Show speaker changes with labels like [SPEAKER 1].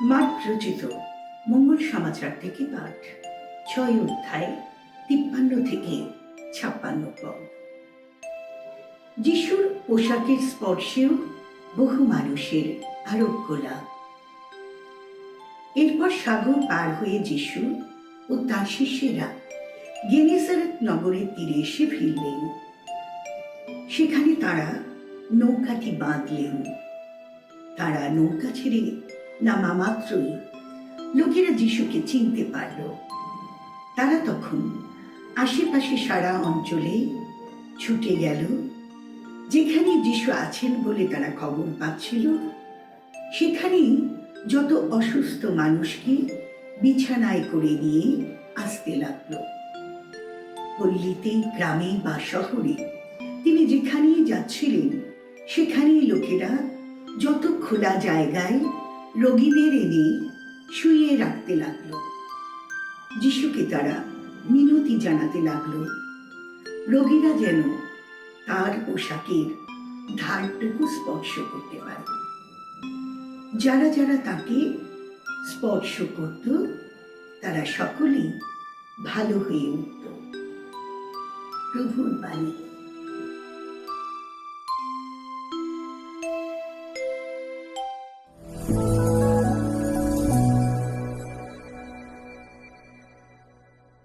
[SPEAKER 1] মাঠ রচিত মঙ্গল সমাচার থেকে পাঠ। ছয় অধ্যায়, তিপ্পান্ন থেকে ছাপ্পান্ন পদ। যিশুর পোশাকের স্পর্শেও বহু মানুষের আরোগ্য লাভ। এরপর সাগর পার হয়ে যিশু ও তার শিষ্যেরা গেনেসারেত নগরের তীরে এসে ফিরলেন। সেখানে তারা নৌকাটি বাঁধলেন। তারা নৌকা ছেড়ে নামা মাত্রই। লোকেরা যিশুকে চিনতে পারল। তারা তখন আশেপাশে সারা অঞ্চলে ছুটে গেল। যেখানে যিশু আছেন বলে তারা খবর পাচ্ছিল, সেখানেই যত অসুস্থ মানুষকে বিছানায় করে নিয়ে আসতে লাগল। পল্লীতে গ্রামে বা শহরে তিনি যেখানেই যাচ্ছিলেন, সেখানেই লোকেরা যত খোলা জায়গায় রোগীদের এনে শুইয়ে রাখতে লাগল। যিশুকে তারা মিনতি জানাতে লাগল। রোগীরা যেন তার পোশাকের ধারটুকু স্পর্শ করতে পারে। যারা যারা তাকে স্পর্শ করত, তারা সকলেই ভালো হয়ে উঠত। প্রভুর বাণী।